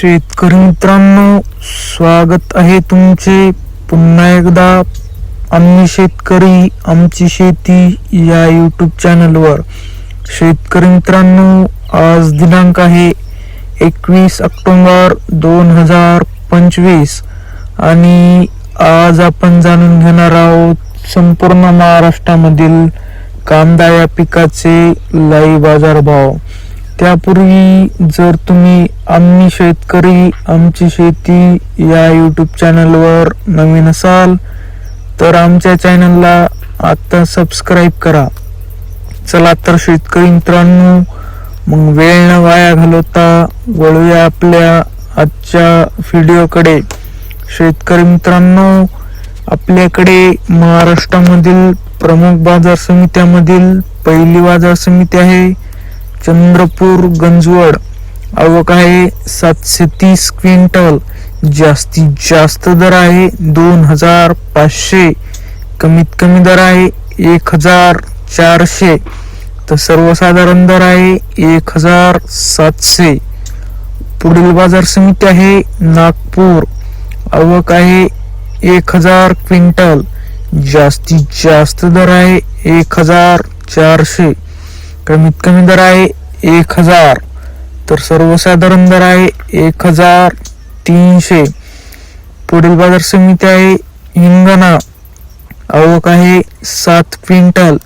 शेतकरी मित्रांनो स्वागत आहे तुमचे. पुन्हा एकदा आम्ही शेतकरी आमची शेती या यूट्यूब चॅनलवर शेतकरी मित्रांनो आज दिनांक आहे एकवीस ऑक्टोंबर दोन हजार पंचवीस. आणि आज आपण जाणून घेणार आहोत संपूर्ण महाराष्ट्रामधील कांदा या पिकाचे लाई बाजारभाव त्यापूर्वी जर तुम्ही आम्ही शेतकरी आमची शेती या यूट्यूब चॅनलवर नवीन असाल तर आमच्या चॅनलला आता सबस्क्राईब करा. चला तर शेतकरी मित्रांनो मग वेळ न वाया घालवता वळूया आपल्या आजच्या व्हिडिओकडे शेतकरी मित्रांनो आपल्याकडे महाराष्ट्रामधील प्रमुख बाजार समित्यामधील पहिली बाजार समिती आहे. चंद्रपूर गंजवड आवक आहे सातशे तीस क्विंटल. जास्तीत जास्त दर आहे दोन हजार पाचशे कमीत कमी दर आहे एक हजार चारशे तर सर्वसाधारण दर आहे एक हजार सातशे पुढील बाजार समिती आहे नागपूर. आवक आहे एक हजार क्विंटल. जास्तीत जास्त दर आहे एक हजार चारशे कमीत कमी दर आहे एक हजार. तर सर्वसाधारण दर आहे एक हजार तीनशे. पुढील बाजार समिती आहे हिंगणा. आवक आहे सात क्विंटल.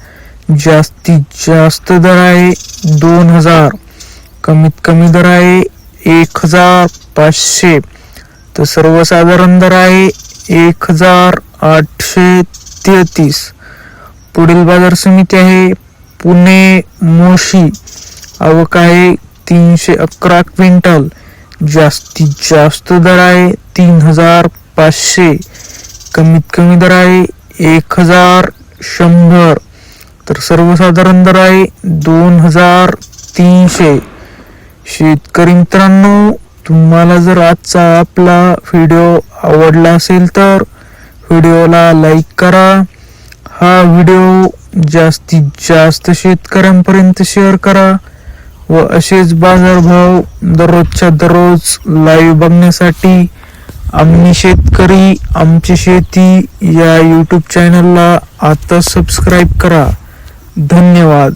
जास्तीत जास्त दर आहे दोन हजार. कमीत कमी दर आहे एक हजार पाचशे. तर सर्वसाधारण दर आहे एक हजार आठशे तेहतीस. पुढील बाजार समिती आहे पुणे मोशी आवक आहे तीनशे अकरा क्विंटल. जास्तीत जास्त दर आहे तीन हजार पाचशे. कमीत कमी दर आहे एक हजार शंभर. तर सर्वसाधारण दर आहे दोन हजार तीनशे. शेतकरी मित्रांनो तुम्हाला जर आजचा आपला व्हिडिओ आवडला असेल तर व्हिडिओला लाईक करा. हा व्हिडिओ जास्तीत जास्त शेतकऱ्यांपर्यंत शेअर करा व असेच बाजारभाव दररोजच्या दररोज लाईव्ह बघण्यासाठी आम्ही शेतकरी आमची शेती या यूट्यूब चॅनलला आता सबस्क्राईब करा. धन्यवाद.